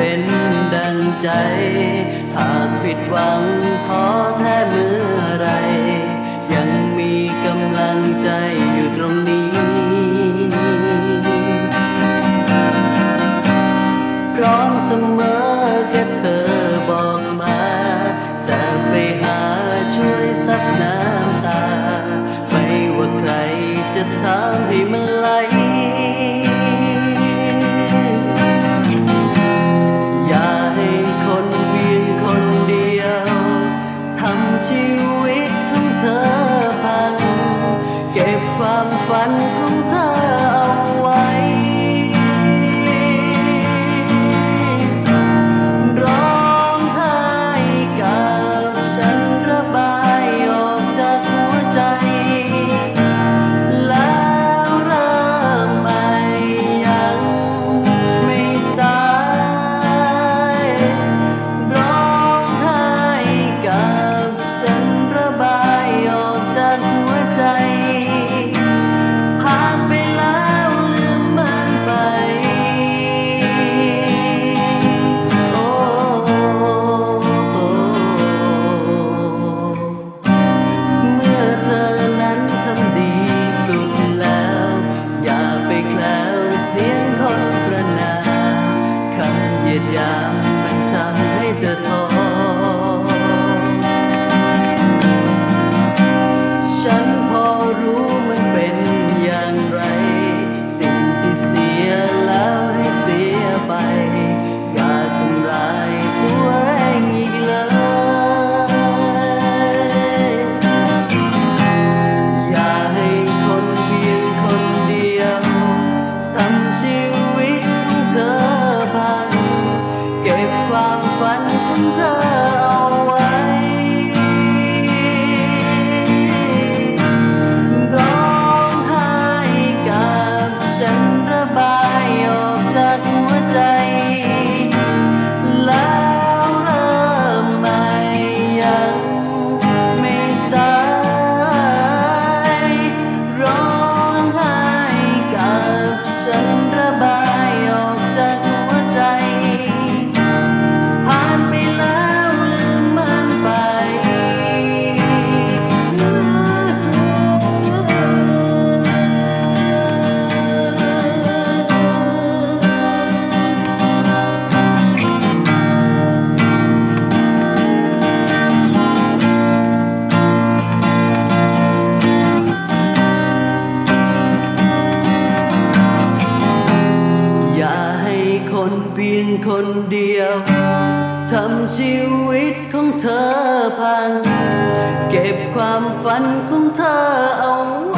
เป็นดังใจ หากผิดหวังขอแท้เมื่อไร ยังมีกำลังใจอยู่ตรงนี้ พร้อมเสมอแค่เธอบอกมา จะไปหา ความฝันของเธอ เดียวทำชีวิตของเธอพัง เก็บความฝันของเธอเอาไว้